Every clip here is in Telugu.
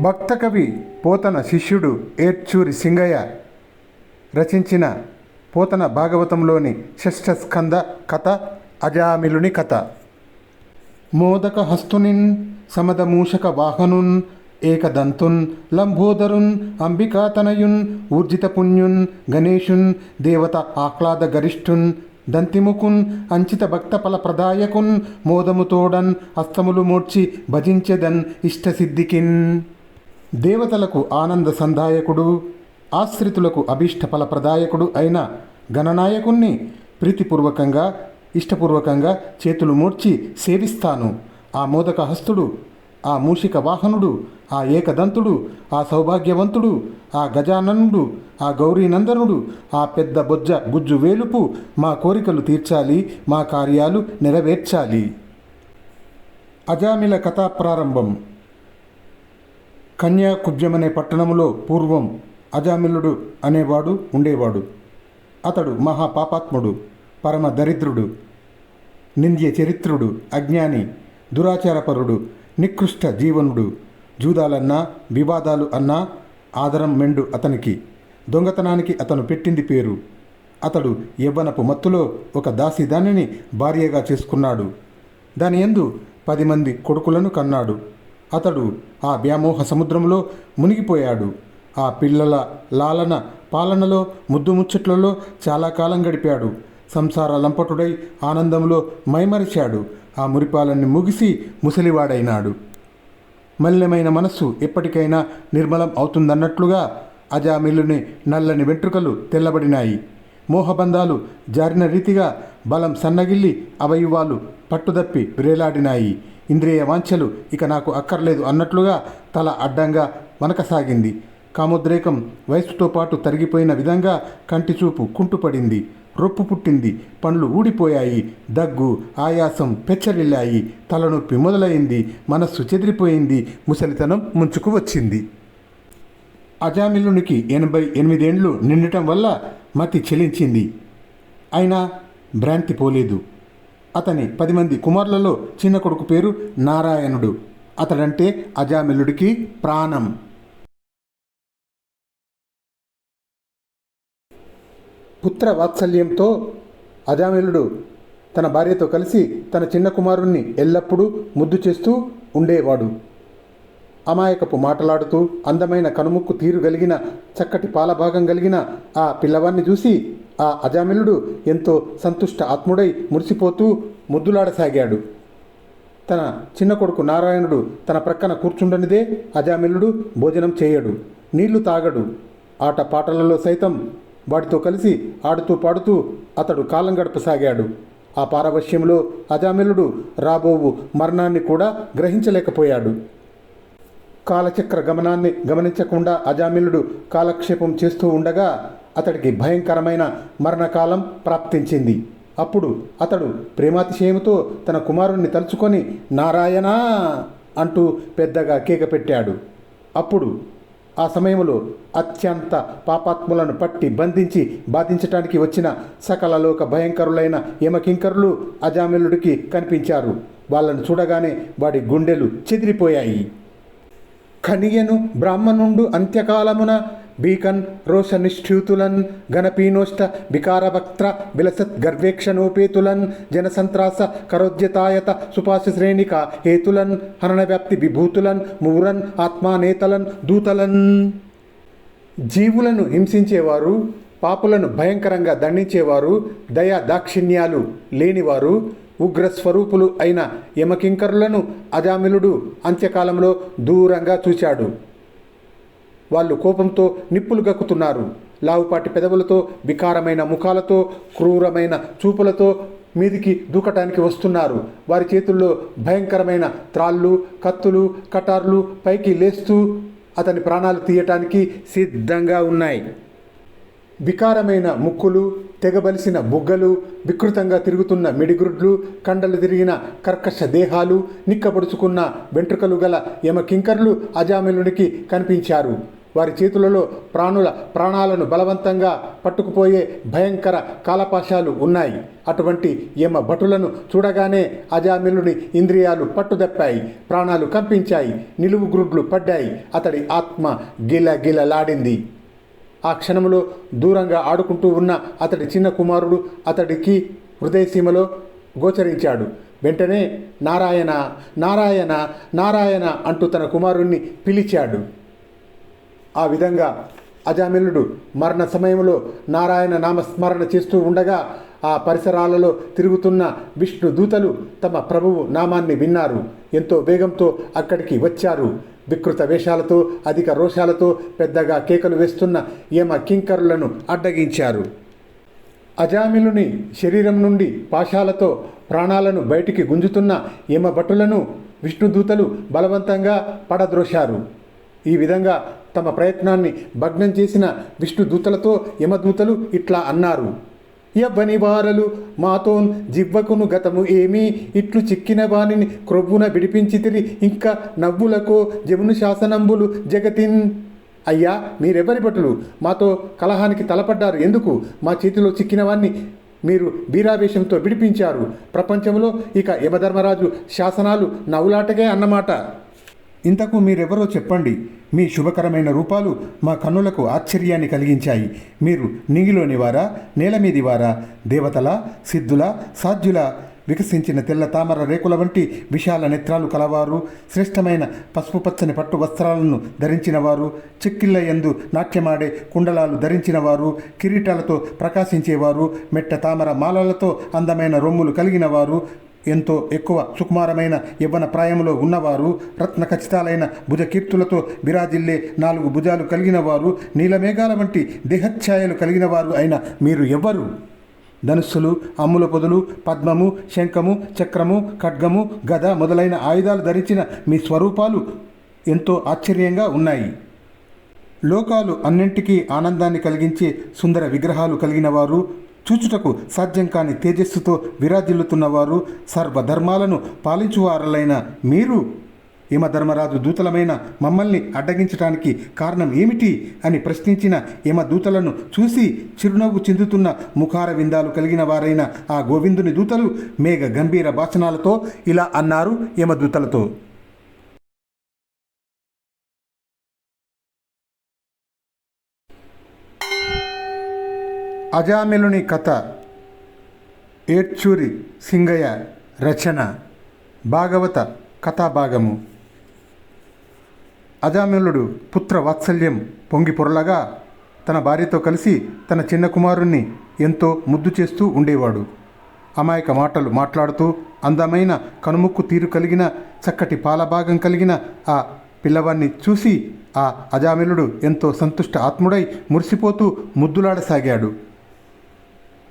భక్తకవి పోతన శిష్యుడు ఏర్చూరి సింగయ్య రచించిన పోతన భాగవతంలోని షష్ఠ స్కంద కథ అజామిలుని కథ. మోదక హస్తునిన్ సమదమూషక వాహనున్ ఏకదంతున్ లంబోదరున్ అంబికాతనయున్ ఊర్జిత పుణ్యున్ గణేషున్ దేవత ఆహ్లాద గరిష్ఠున్ దంతిముకున్ అంచిత భక్త ఫల ప్రదాయకున్ మోదముతోడన్ హస్తములు మోడ్చి భజించెదన్ ఇష్టసిద్ధికిన్. దేవతలకు ఆనంద సందాయకుడు ఆశ్రితులకు అభీష్ట ఫల ప్రదాయకుడు అయిన గణనాయకుణ్ణి ప్రీతిపూర్వకంగా ఇష్టపూర్వకంగా చేతులు మూర్చి సేవిస్తాను. ఆ మోదక హస్తుడు ఆ మూషిక వాహనుడు ఆ ఏకదంతుడు ఆ సౌభాగ్యవంతుడు ఆ గజాననుడు ఆ గౌరీనందనుడు ఆ పెద్ద బొజ్జ గుజ్జు వేలుపు మా కోరికలు తీర్చాలి మా కార్యాలు నెరవేర్చాలి. అజామిల కథా ప్రారంభం కన్యాకుబ్జమనే పట్టణములో పూర్వం అజామిలుడు అనేవాడు ఉండేవాడు. అతడు మహాపాపాత్ముడు పరమ దరిద్రుడు నింద్య చరిత్రుడు అజ్ఞాని దురాచారపరుడు నికృష్ట జీవనుడు జూదాలన్నా వివాదాలు అన్నా ఆదరం మెండు అతనికి. దొంగతనానికి అతను పెట్టింది పేరు. అతడు యవ్వనపు మత్తులో ఒక దాసిదానిని భార్యగా చేసుకున్నాడు. దాని యందు పది మంది కొడుకులను కన్నాడు. అతడు ఆ వ్యామోహ సముద్రంలో మునిగిపోయాడు. ఆ పిల్లల లాలన పాలనలో ముద్దు ముచ్చట్లలో చాలా కాలం గడిపాడు. సంసార లంపటుడై ఆనందంలో మైమరిచాడు. ఆ మురిపాలన్ని ముగిసి ముసలివాడైనాడు. మలినమైన మనస్సు ఎప్పటికైనా నిర్మలం అవుతుందన్నట్లుగా అజామిల్లుని నల్లని వెంట్రుకలు తెల్లబడినాయి. మోహబంధాలు జారిన రీతిగా బలం సన్నగిల్లి అవయవాలు పట్టుదప్పి వ్రేలాడినాయి ఇంద్రియ వాంఛలు ఇక నాకు అక్కర్లేదు అన్నట్లుగా తల అడ్డంగా వనకసాగింది. కామోద్రేకం వయస్సుతో పాటు తరిగిపోయిన విధంగా కంటి చూపు కుంటుపడింది. రొప్పు పుట్టింది. పండ్లు ఊడిపోయాయి. దగ్గు ఆయాసం పెచ్చరిల్లాయి. తలనొప్పి మొదలైంది. మనస్సు చెదిరిపోయింది. ముసలితనం ముంచుకు వచ్చింది. అజామిల్లునికి ఎనభై ఎనిమిదేండ్లు నిండటం వల్ల మతి చెలించింది అయినా భ్రాంతి పోలేదు. అతని పది మంది కుమారులలో చిన్న కొడుకు పేరు నారాయణుడు. అతడంటే అజామిల్లుడికి ప్రాణం. పుత్ర వాత్సల్యంతో అజామిలుడు తన భార్యతో కలిసి తన చిన్న కుమారుణ్ణి ఎల్లప్పుడూ ముద్దు చేస్తూ ఉండేవాడు. అమాయకపు మాటలాడుతూ అందమైన కనుముక్కు తీరు కలిగిన చక్కటి పాలభాగం కలిగిన ఆ పిల్లవాన్ని చూసి ఆ అజామిలుడు ఎంతో సంతుష్ట ఆత్ముడై మురిసిపోతూ ముద్దులాడసాగాడు. తన చిన్న కొడుకు నారాయణుడు తన ప్రక్కన కూర్చుండనిదే అజామిలుడు భోజనం చేయడు నీళ్ళు తాగడు. ఆట పాటలలో సైతం వాటితో కలిసి ఆడుతూ పాడుతూ అతడు కాలం గడపసాగాడు. ఆ పారవశ్యంలో అజామిలుడు రాబోవు మరణాన్ని కూడా గ్రహించలేకపోయాడు. కాలచక్ర గమనాన్ని గమనించకుండా అజామిలుడు కాలక్షేపం చేస్తూ ఉండగా అతడికి భయంకరమైన మరణకాలం ప్రాప్తించింది. అప్పుడు అతడు ప్రేమాతిశయముతో తన కుమారుణ్ణి తలుచుకొని నారాయణ అంటూ పెద్దగా కేక పెట్టాడు అప్పుడు ఆ సమయంలో అత్యంత పాపాత్ములను పట్టి బంధించి బాధించటానికి వచ్చిన సకలలోక భయంకరులైన యమకింకరులు అజామిలుడికి కనిపించారు. వాళ్ళను చూడగానే వాడి గుండెలు చెదిరిపోయాయి. కనియను బ్రాహ్మణుండు అంత్యకాలమున బీకన్ రోషనిష్ఠ్యూతులన్ గణపీనోష్ట వికారవక్త్ర విలసత్ గర్వేక్షణోపేతులన్ జనసంత్రాస కరోద్యతాయత సుపాశ శ్రేణిక హేతులన్ హరణవ్యాప్తి విభూతులన్ మూరన్ ఆత్మానేతలన్ దూతలన్. జీవులను హింసించేవారు పాపులను భయంకరంగా దండించేవారు దయా దాక్షిణ్యాలు లేనివారు ఉగ్ర స్వరూపులు అయిన యమకింకరులను అజామిలుడు అంత్యకాలంలో దూరంగా చూశాడు. వాళ్ళు కోపంతో నిప్పులు గక్కుతున్నారు. లావుపాటి పెదవులతో వికారమైన ముఖాలతో క్రూరమైన చూపులతో మీదికి దూకటానికి వస్తున్నారు. వారి చేతుల్లో భయంకరమైన త్రాళ్ళు కత్తులు కటార్లు పైకి లేస్తూ అతని ప్రాణాలు తీయటానికి సిద్ధంగా ఉన్నాయి. వికారమైన ముక్కులు తెగబలిసిన బుగ్గలు వికృతంగా తిరుగుతున్న మిడిగుడ్లు కండలు తిరిగిన కర్కశ దేహాలు నిక్కబడుచుకున్న వెంట్రుకలు గల యమకింకర్లు అజామిలునికి కనిపించారు. వారి చేతులలో ప్రాణుల ప్రాణాలను బలవంతంగా పట్టుకుపోయే భయంకర కాలపాశాలు ఉన్నాయి. అటువంటి యమ భటులను చూడగానే అజామిలుని ఇంద్రియాలు పట్టుదప్పాయి ప్రాణాలు కంపించాయి నిలువు గ్రుడ్లు పడ్డాయి. అతడి ఆత్మ గిలగిలలాడింది. ఆ క్షణంలో దూరంగా ఆడుకుంటూ ఉన్న అతడి చిన్న కుమారుడు అతడికి హృదయసీమలో గోచరించాడు. వెంటనే నారాయణ నారాయణ నారాయణ అంటూ తన కుమారుణ్ణి పిలిచాడు. ఆ విధంగా అజామిలుడు మరణ సమయంలో నారాయణ నామస్మరణ చేస్తూ ఉండగా ఆ పరిసరాలలో తిరుగుతున్న విష్ణు దూతలు తమ ప్రభువు నామాన్ని విన్నారు. ఎంతో వేగంతో అక్కడికి వచ్చారు. వికృత వేషాలతో అధిక రోషాలతో పెద్దగా కేకలు వేస్తున్న యమ కింకరులను అడ్డగించారు. అజామిలుని శరీరం నుండి పాశాలతో ప్రాణాలను బయటికి గుంజుతున్న యమభటులను విష్ణుదూతలు బలవంతంగా పడద్రోశారు. ఈ విధంగా తమ ప్రయత్నాన్ని భగ్నం చేసిన విష్ణుదూతలతో యమదూతలు ఇట్లా అన్నారు. యవ్వని వారలు మాతోన్ జివ్వకును గతము ఏమీ ఇట్లు చిక్కిన వాణిని క్రొవ్వున విడిపించితిరి ఇంకా నవ్వులకో జమును శాసనంబులు జగతిన్. అయ్యా మీరెవరి భటులు? మాతో కలహానికి తలపడ్డారు. ఎందుకు? మా చేతిలో చిక్కిన వాణ్ణి మీరు వీరావేశంతో విడిపించారు. ప్రపంచంలో ఇక యమధర్మరాజు శాసనాలు నవ్వులాటకే అన్నమాట. ఇంతకు మీరెవరో చెప్పండి. మీ శుభకరమైన రూపాలు మా కన్నులకు ఆశ్చర్యాన్ని కలిగించాయి. మీరు నింగిలోని వారా నేల మీది వారా? దేవతల సిద్ధుల సాధ్యుల? వికసించిన తెల్ల తామర రేకుల వంటి విశాల నేత్రాలు కలవారు. శ్రేష్టమైన పసుపు పచ్చని పట్టు వస్త్రాలను ధరించినవారు. చిక్కిళ్ళ ఎందు నాట్యమాడే కుండలాలు ధరించినవారు. కిరీటాలతో ప్రకాశించేవారు. మెట్ట తామర మాలలతో అందమైన రొమ్ములు కలిగినవారు. ఎంతో ఎక్కువ సుకుమారమైన యవ్వన ప్రాయంలో ఉన్నవారు రత్న ఖచ్చితాలైన భుజకీర్తులతో బిరాజిల్లే నాలుగు భుజాలు కలిగిన వారు నీలమేఘాల వంటి దేహఛాయలు కలిగిన వారు అయిన మీరు ఎవ్వరు? ధనుస్సులు అమ్ముల పొదులు పద్మము శంఖము చక్రము ఖడ్గము గద మొదలైన ఆయుధాలు ధరించిన మీ స్వరూపాలు ఎంతో ఆశ్చర్యంగా ఉన్నాయి. లోకాలు అన్నింటికీ ఆనందాన్ని కలిగించే సుందర విగ్రహాలు కలిగిన వారు చూచుటకు సాధ్యం కాని తేజస్సుతో విరాజిల్లుతున్నవారు సర్వధర్మాలను పాలించువారలైన మీరు. యమధర్మరాజు దూతలమైన మమ్మల్ని అడ్డగించటానికి కారణం ఏమిటి అని ప్రశ్నించిన యమదూతలను చూసి చిరునవ్వు చెందుతున్న ముఖార విందాలు కలిగిన వారైన ఆ గోవిందుని దూతలు మేఘ గంభీర భాషణాలతో ఇలా అన్నారు యమదూతలతో అజామిలుని కథ ఏడ్చూరి సింగయ్య రచన భాగవత కథాభాగము. అజామిలుడు పుత్ర వాత్సల్యం పొంగి పొరలగా తన భార్యతో కలిసి తన చిన్న కుమారుణ్ణి ఎంతో ముద్దు చేస్తూ ఉండేవాడు. అమాయక మాటలు మాట్లాడుతూ అందమైన కనుముక్కు తీరు కలిగిన చక్కటి పాలభాగం కలిగిన ఆ పిల్లవాన్ని చూసి ఆ అజామిలుడు ఎంతో సంతుష్ట ఆత్ముడై మురిసిపోతూ ముద్దులాడసాగాడు.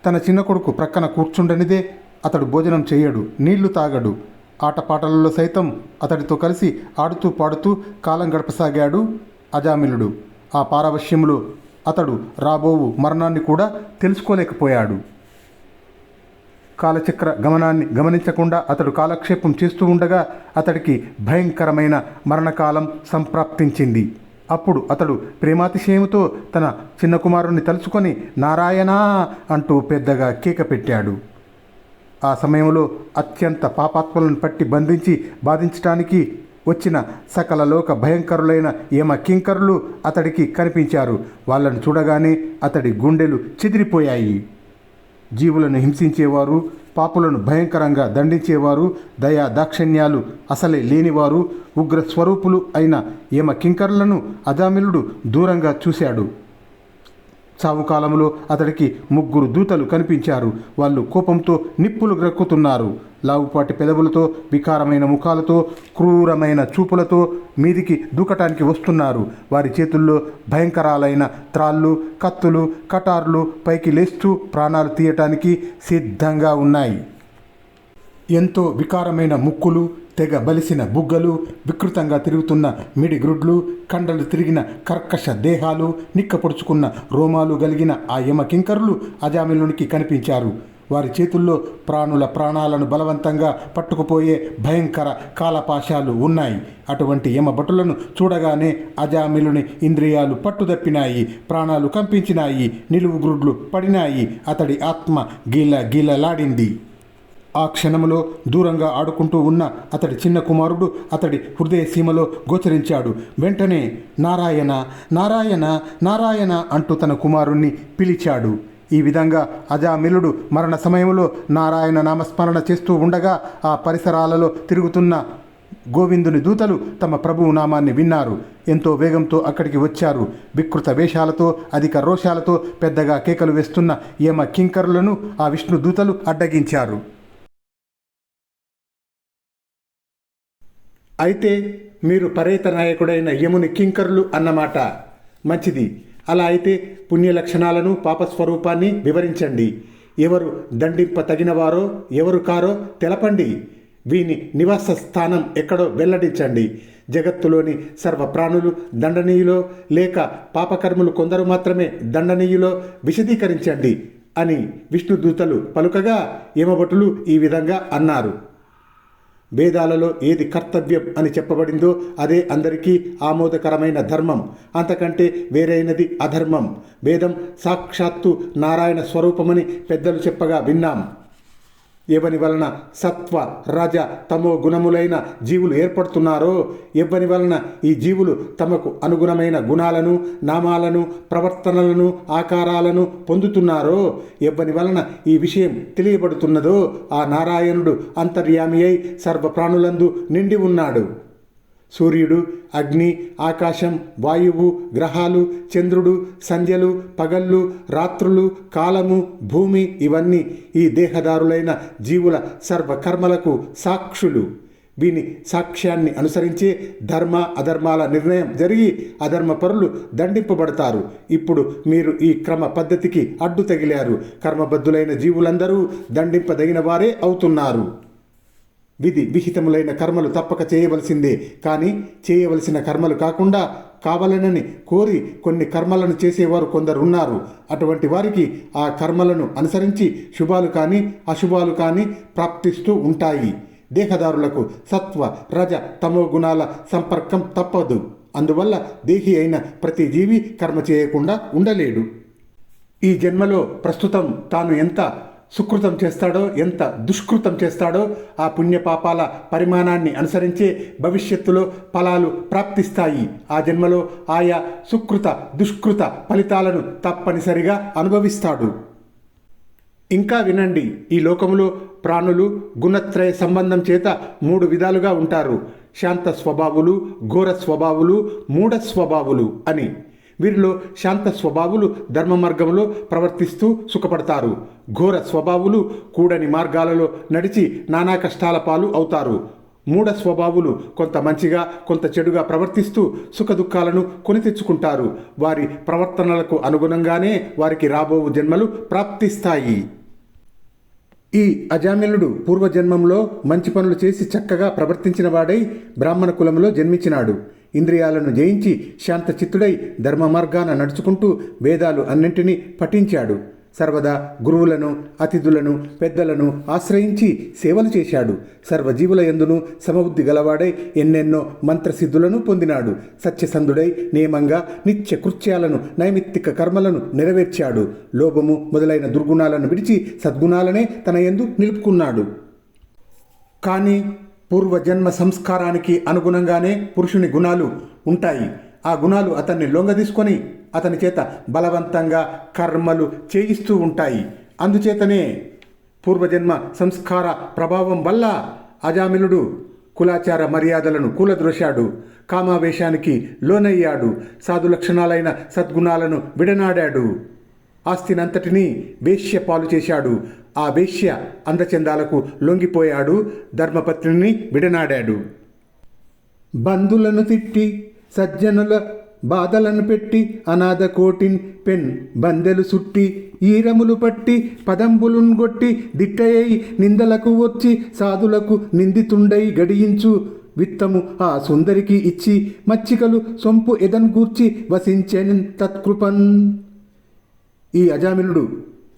తన చిన్న కొడుకు ప్రక్కన కూర్చుండనిదే అతడు భోజనం చేయడు నీళ్ళు తాగడు. ఆటపాటలలో సైతం అతడితో కలిసి ఆడుతూ పాడుతూ కాలం గడపసాగాడు అజామిలుడు. ఆ పారవశ్యంలో అతడు రాబోవు మరణాన్ని కూడా తెలుసుకోలేకపోయాడు. కాలచక్ర గమనాన్ని గమనించకుండా అతడు కాలక్షేపం చేస్తూ ఉండగా అతడికి భయంకరమైన మరణకాలం సంప్రాప్తించింది. అప్పుడు అతడు ప్రేమాతిశయముతో తన చిన్న కుమారుణ్ణి తలుచుకొని నారాయణా అంటూ పెద్దగా కేక పెట్టాడు. ఆ సమయంలో అత్యంత పాపాత్మలను పట్టి బంధించి బాధించటానికి వచ్చిన సకల లోక భయంకరులైన యమ కింకరులు అతడికి కనిపించారు. వాళ్ళను చూడగానే అతడి గుండెలు చెదిరిపోయాయి. జీవులను హింసించేవారు పాపులను భయంకరంగా దండించేవారు దయా దాక్షిణ్యాలు అసలే లేనివారు ఉగ్ర స్వరూపులు అయిన యమ కింకరులను అజామిలుడు దూరంగా చూశాడు. చావు కాలంలో అతడికి ముగ్గురు దూతలు కనిపించారు. వాళ్ళు కోపంతో నిప్పులు గ్రక్కుతున్నారు. లావుపాటి పెదవులతో వికారమైన ముఖాలతో క్రూరమైన చూపులతో మీదికి దూకటానికి వస్తున్నారు. వారి చేతుల్లో భయంకరాలైన త్రాళ్ళు కత్తులు కటార్లు పైకి లేస్తూ ప్రాణాలు తీయటానికి సిద్ధంగా ఉన్నాయి. ఎంతో వికారమైన ముక్కులు తెగ బలిసిన బుగ్గలు వికృతంగా తిరుగుతున్న మిడిగ్రుడ్లు కండలు తిరిగిన కర్కశ దేహాలు నిక్కపొడుచుకున్న రోమాలు గలిగిన ఆ యమ కింకరులు అజామిలునికి కనిపించారు. వారి చేతుల్లో ప్రాణుల ప్రాణాలను బలవంతంగా పట్టుకుపోయే భయంకర కాలపాశాలు ఉన్నాయి. అటువంటి యమభటులను చూడగానే అజామిలుని ఇంద్రియాలు పట్టుదప్పినాయి ప్రాణాలు కంపించినాయి నిలువు గ్రుడ్లు పడినాయి. అతడి ఆత్మ గీల గీలలాడింది ఆ క్షణంలో దూరంగా ఆడుకుంటూ ఉన్న అతడి చిన్న కుమారుడు అతడి హృదయ సీమలో గోచరించాడు. వెంటనే నారాయణ నారాయణ నారాయణ అంటూ తన కుమారుణ్ణి పిలిచాడు. ఈ విధంగా అజామిలుడు మరణ సమయంలో నారాయణ నామస్మరణ చేస్తూ ఉండగా ఆ పరిసరాలలో తిరుగుతున్న గోవిందుని దూతలు తమ ప్రభువు నామాన్ని విన్నారు. ఎంతో వేగంతో అక్కడికి వచ్చారు. వికృత వేషాలతో అధిక రోషాలతో పెద్దగా కేకలు వేస్తున్న యమ కింకరులను ఆ విష్ణు దూతలు అడ్డగించారు. అయితే మీరు పరేత నాయకుడైన యముని కింకరులు అన్నమాట. మంచిది. అలా అయితే పుణ్య లక్షణాలను పాపస్వరూపాన్ని వివరించండి. ఎవరు దండింప తగినవారో ఎవరు కారో తెలపండి. వీని నివాస స్థానం ఎక్కడో వెల్లడించండి. జగత్తులోని సర్వ ప్రాణులు దండనీయులో లేక పాపకర్ములు కొందరు మాత్రమే దండనీయులో విశదీకరించండి అని విష్ణుదూతలు పలుకగా యమభటులు ఈ విధంగా అన్నారు. వేదాలలో ఏది కర్తవ్యం అని చెప్పబడిందో అదే అందరికీ ఆమోదకరమైన ధర్మం. అంతకంటే వేరైనది అధర్మం. వేదం సాక్షాత్తు నారాయణ స్వరూపమని పెద్దలు చెప్పగా విన్నాం. ఎవని వలన సత్వ రజ తమో గుణములైన జీవులు ఏర్పడుతున్నారో? ఎవని వలన ఈ జీవులు తమకు అనుగుణమైన గుణాలను నామాలను ప్రవర్తనలను ఆకారాలను పొందుతున్నారో? ఎవని వలన ఈ విషయం తెలియబడుతున్నదో? ఆ నారాయణుడు అంతర్యామి అయి సర్వ ప్రాణులందు నిండి ఉన్నాడు. సూర్యుడు అగ్ని ఆకాశం వాయువు గ్రహాలు చంద్రుడు సంధ్యలు పగళ్ళు రాత్రులు కాలము భూమి ఇవన్నీ ఈ దేహదారులైన జీవుల సర్వకర్మలకు సాక్షులు. వీని సాక్ష్యాన్ని అనుసరించే ధర్మ అధర్మాల నిర్ణయం జరిగి అధర్మ పరులు దండింపబడతారు. ఇప్పుడు మీరు ఈ క్రమ పద్ధతికి అడ్డు తగిలారు. కర్మబద్ధులైన జీవులందరూ దండింపదగిన వారే అవుతున్నారు. విధి విహితములైన కర్మలు తప్పక చేయవలసిందే. కానీ చేయవలసిన కర్మలు కాకుండా కావాలనని కోరి కొన్ని కర్మలను చేసేవారు కొందరు ఉన్నారు అటువంటి వారికి ఆ కర్మలను అనుసరించి శుభాలు కానీ అశుభాలు కానీ ప్రాప్తిస్తూ ఉంటాయి. దేహదారులకు సత్వ రజ తమో గుణాల సంపర్కం తప్పదు. అందువల్ల దేహి అయిన ప్రతి జీవి కర్మ చేయకుండా ఉండలేడు. ఈ జన్మలో ప్రస్తుతం తాను ఎంత సుకృతం చేస్తాడో ఎంత దుష్కృతం చేస్తాడో ఆ పుణ్యపాపాల పరిమాణాన్ని అనుసరించే భవిష్యత్తులో ఫలాలు ప్రాప్తిస్తాయి. ఆ జన్మలో ఆయా సుకృత దుష్కృత ఫలితాలను తప్పనిసరిగా అనుభవిస్తాడు. ఇంకా వినండి ఈ లోకములో ప్రాణులు గుణత్రయ సంబంధం చేత మూడు విధాలుగా ఉంటారు. శాంత స్వభావులు ఘోర స్వభావులు మూఢ స్వభావులు అని. వీరిలో శాంత స్వభావులు ధర్మ మార్గంలో ప్రవర్తిస్తూ సుఖపడతారు. ఘోర స్వభావులు కూడని మార్గాలలో నడిచి నానా కష్టాల పాలు అవుతారు. మూఢ స్వభావులు కొంత మంచిగా కొంత చెడుగా ప్రవర్తిస్తూ సుఖదుఖాలను కొని తెచ్చుకుంటారు. వారి ప్రవర్తనలకు అనుగుణంగానే వారికి రాబోవు జన్మలు ప్రాప్తిస్తాయి. ఈ అజామిలుడు పూర్వజన్మంలో మంచి పనులు చేసి చక్కగా ప్రవర్తించిన వాడై బ్రాహ్మణ కులంలో జన్మించినాడు. ఇంద్రియాలను జయించి శాంతచిత్తుడై ధర్మ మార్గాన నడుచుకుంటూ వేదాలు అన్నింటినీ పఠించాడు. సర్వదా గురువులను అతిథులను పెద్దలను ఆశ్రయించి సేవలు చేశాడు. సర్వజీవుల ఎందును సమబుద్ధి గలవాడై ఎన్నెన్నో మంత్రసిద్ధులను పొందినాడు. సత్యసంధుడై నియమంగా నిత్య కృత్యాలను నైమిత్తిక కర్మలను నెరవేర్చాడు. లోభము మొదలైన దుర్గుణాలను విడిచి సద్గుణాలనే తన ఎందు నిలుపుకున్నాడు. కానీ పూర్వజన్మ సంస్కారానికి అనుగుణంగానే పురుషుని గుణాలు ఉంటాయి. ఆ గుణాలు అతన్ని లొంగదీసుకొని అతని చేత బలవంతంగా కర్మలు చేయిస్తూ ఉంటాయి. అందుచేతనే పూర్వజన్మ సంస్కార ప్రభావం వల్ల అజామిలుడు కులాచార మర్యాదలను కూలద్రోశాడు. కామావేశానికి లోనయ్యాడు. సాధు లక్షణాలైన సద్గుణాలను విడనాడాడు. ఆస్తినంతటినీ వేశ్య పాలు చేశాడు. ఆ వేశ్య అందచందాలకు లొంగిపోయాడు. ధర్మపత్నిని విడనాడాడు. బంధులను తిట్టి సజ్జనుల బాధలను పెట్టి అనాథ కోటిన్ పెన్ బందెలు సుట్టి ఈరములు పట్టి పదంబులున్గొట్టి దిట్టయ్యి నిందలకు వచ్చి సాధులకు నిందితుండై గడియించు విత్తము ఆ సుందరికి ఇచ్చి మచ్చికలు సొంపు ఎదన్ గూర్చి వసించెన్ తత్కృపన్. ఈ అజామిలుడు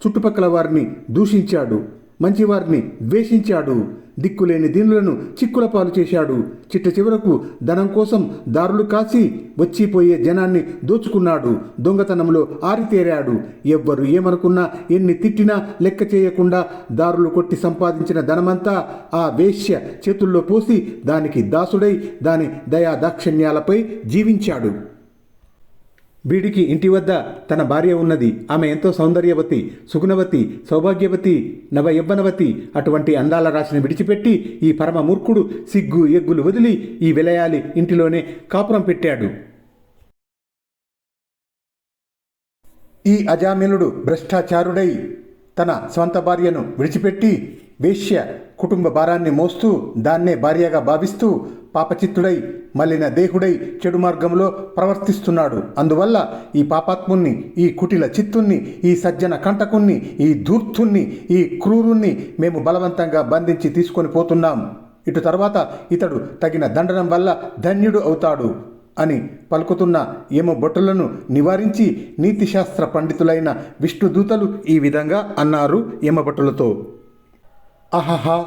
చుట్టుపక్కల వారిని దూషించాడు మంచివారిని ద్వేషించాడు. దిక్కులేని దీనులను చిక్కుల పాలు చేశాడు. చిట్ట చివరకు ధనం కోసం దారులు కాసి వచ్చిపోయే జనాన్ని దోచుకున్నాడు. దొంగతనంలో ఆరితేరాడు. ఎవ్వరు ఏమనుకున్నా ఎన్ని తిట్టినా లెక్క చేయకుండా దారులు కొట్టి సంపాదించిన ధనమంతా ఆ వేశ్య చేతుల్లో పోసి దానికి దాసుడై దాని దయా దాక్షిణ్యాలపై జీవించాడు. బీడికి ఇంటి వద్ద తన భార్య ఉన్నది. ఆమె ఎంతో సౌందర్యవతి సుగుణవతి సౌభాగ్యవతి నవయవ్వనవతి అటువంటి అందాల రాశిని విడిచిపెట్టి ఈ పరమ మూర్ఖుడు సిగ్గు ఎగ్గులు వదిలి ఈ విలయాలి ఇంటిలోనే కాపురం పెట్టాడు. ఈ అజామిలుడు భ్రష్టాచారుడై తన స్వంత భార్యను విడిచిపెట్టి వేశ్య కుటుంబ భారాన్ని మోస్తూ దాన్నే భార్యగా భావిస్తూ పాపచిత్తుడై మలిన దేహుడై చెడు మార్గంలో ప్రవర్తిస్తున్నాడు. అందువల్ల ఈ పాపాత్ముణ్ణి ఈ కుటిల చిత్తుణ్ణి ఈ సజ్జన కంటకుణ్ణి ఈ ధూర్తుణ్ణి ఈ క్రూరుణ్ణి మేము బలవంతంగా బంధించి తీసుకొని పోతున్నాం. ఇటు తర్వాత ఇతడు తగిన దండనం వల్ల ధన్యుడు అవుతాడు అని పలుకుతున్న ఏమో బొట్టులను నివారించి నీతిశాస్త్ర పండితులైన విష్ణుదూతలు ఈ విధంగా అన్నారు యమభటులతో అహహా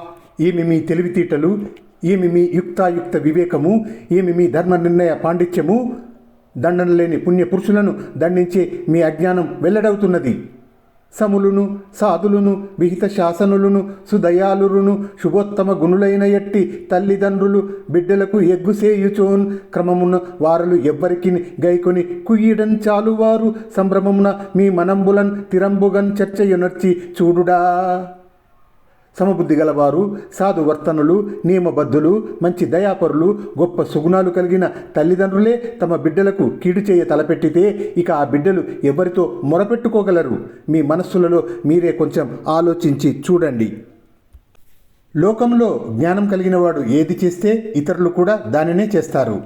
ఏమి మీ తెలివితీటలు? ఈమె మీ యుక్తాయుక్త వివేకము? ఈమె మీ ధర్మ నిర్ణయ పాండిత్యము? దండన లేని పుణ్యపురుషులను దండించే మీ అజ్ఞానం వెల్లడవుతున్నది. సములును సాధులును విహిత శాసనులను సుదయాలురును శుభోత్తమ గుణులైన ఎట్టి తల్లిదండ్రులు బిడ్డలకు ఎగ్గుసేయుచోన్ క్రమమున వారలు ఎవ్వరికి గైకొని కుయ్యడం చాలువారు. సంభ్రమమున మీ మనంబులన్ తిరంబుగన్ చర్చయునర్చి చూడుడా. సమబుద్ధి గలవారు సాధువర్తనులు నియమబద్ధులు మంచి దయాపరులు గొప్ప సుగుణాలు కలిగిన తల్లిదండ్రులే తమ బిడ్డలకు కీడు చేయ తలపెట్టితే ఇక ఆ బిడ్డలు ఎవరితో మొరపెట్టుకోగలరు? మీ మనస్సులలో మీరే కొంచెం ఆలోచించి చూడండి. లోకంలో జ్ఞానం కలిగినవాడు ఏది చేస్తే ఇతరులు కూడా దానినే చేస్తారు.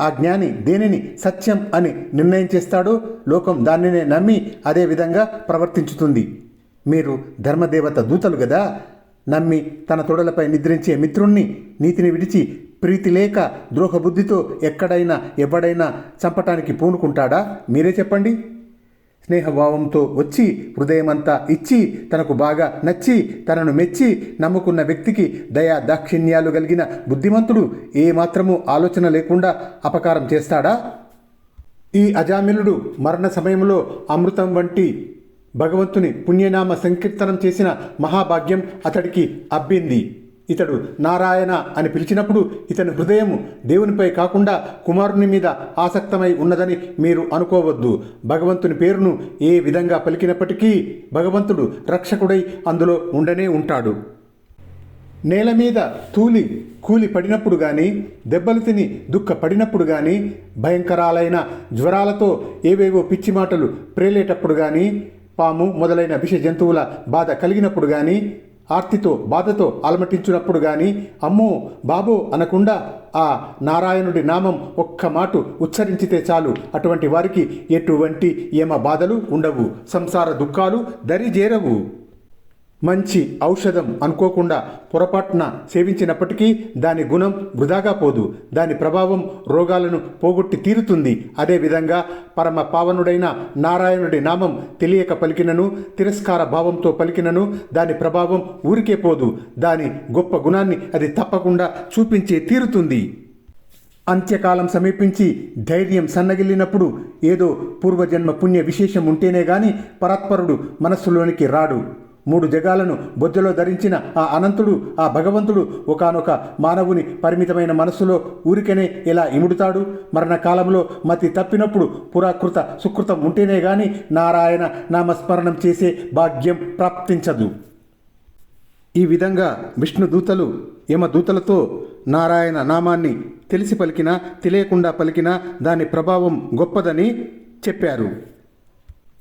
ఆ జ్ఞాని దేనిని సత్యం అని నిర్ణయం చేస్తాడో లోకం దానినే నమ్మి అదే విధంగా ప్రవర్తించుతుంది. మీరు ధర్మదేవత దూతలు కదా నమ్మి తన తొడలపై నిద్రించే మిత్రుణ్ణి నీతిని విడిచి ప్రీతి లేక ద్రోహబుద్ధితో ఎక్కడైనా ఎవడైనా చంపటానికి పూనుకుంటాడా? మీరే చెప్పండి. స్నేహభావంతో వచ్చి హృదయమంతా ఇచ్చి తనకు బాగా నచ్చి తనను మెచ్చి నమ్ముకున్న వ్యక్తికి దయా దాక్షిణ్యాలు కలిగిన బుద్ధిమంతుడు ఏమాత్రము ఆలోచన లేకుండా అపకారం చేస్తాడా? ఈ అజామిలుడు మరణ సమయంలో అమృతం వంటి భగవంతుని పుణ్యనామ సంకీర్తనం చేసిన మహాభాగ్యం అతడికి అబ్బింది. ఇతడు నారాయణ అని పిలిచినప్పుడు ఇతని హృదయము దేవునిపై కాకుండా కుమారుని మీద ఆసక్తమై ఉన్నదని మీరు అనుకోవద్దు. భగవంతుని పేరును ఏ విధంగా పలికినప్పటికీ భగవంతుడు రక్షకుడై అందులో ఉండనే ఉంటాడు. నేల మీద తూలి కూలి పడినప్పుడు కానీ దెబ్బలు తిని దుఃఖపడినప్పుడు కానీ భయంకరాలైన జ్వరాలతో ఏవేవో పిచ్చి మాటలు ప్రేలేటప్పుడు కానీ పాము మొదలైన విష జంతువుల బాధ కలిగినప్పుడు కానీ ఆర్తితో బాధతో అలమటించినప్పుడు కానీ అమ్మో బాబో అనకుండా ఆ నారాయణుడి నామం ఒక్క మాటు ఉచ్చరించితే చాలు. అటువంటి వారికి ఎటువంటి ఏమ బాధలు ఉండవు. సంసార దుఃఖాలు దరిజేరవు. మంచి ఔషధం అనుకోకుండా పొరపాటున సేవించినప్పటికీ దాని గుణం వృధాగా పోదు. దాని ప్రభావం రోగాలను పోగొట్టి తీరుతుంది. అదేవిధంగా పరమ పావనుడైన నారాయణుడి నామం తెలియక పలికినను తిరస్కార భావంతో పలికినను దాని ప్రభావం ఊరికే పోదు. దాని గొప్ప గుణాన్ని అది తప్పకుండా చూపించే తీరుతుంది. అంత్యకాలం సమీపించి ధైర్యం సన్నగిల్లినప్పుడు ఏదో పూర్వజన్మ పుణ్య విశేషం ఉంటేనే గాని పరాత్పరుడు మనస్సులోనికి రాడు. మూడు జగాలను బొజ్జలో ధరించిన ఆ అనంతుడు ఆ భగవంతుడు ఒకనొక మానవుని పరిమితమైన మనస్సులో ఊరికనే ఇలా ఇముడుతాడు. మరణకాలంలో మతి తప్పినప్పుడు పురాకృత సుకృతం ఉంటేనే గాని నారాయణ నామస్మరణం చేసే భాగ్యం ప్రాప్తించదు. ఈ విధంగా విష్ణుదూతలు యమదూతలతో నారాయణ నామాన్ని తెలిసి పలికినా తెలియకుండా పలికినా దాని ప్రభావం గొప్పదని చెప్పారు.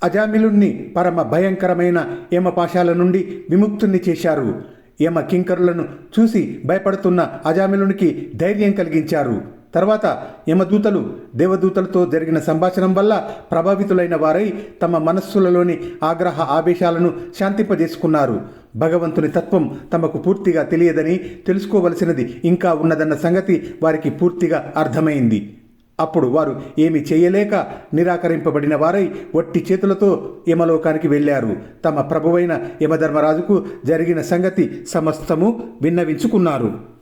అజామిలుణ్ణి పరమ భయంకరమైన యమపాశాల నుండి విముక్తుణ్ణి చేశారు. యమ కింకరులను చూసి భయపడుతున్న అజామిలునికి ధైర్యం కలిగించారు. తర్వాత యమదూతలు దేవదూతలతో జరిగిన సంభాషణం వల్ల ప్రభావితులైన వారై తమ మనస్సులలోని ఆగ్రహ ఆవేశాలను శాంతింపజేసుకున్నారు. భగవంతుని తత్వం తమకు పూర్తిగా తెలియదని తెలుసుకోవలసినది ఇంకా ఉన్నదన్న సంగతి వారికి పూర్తిగా అర్థమైంది. అప్పుడు వారు ఏమి చేయలేక నిరాకరింపబడిన వారై వట్టి చేతులతో యమలోకానికి వెళ్ళారు. తమ ప్రభువైన యమధర్మరాజుకు జరిగిన సంగతి సమస్తము విన్నవించుకున్నారు.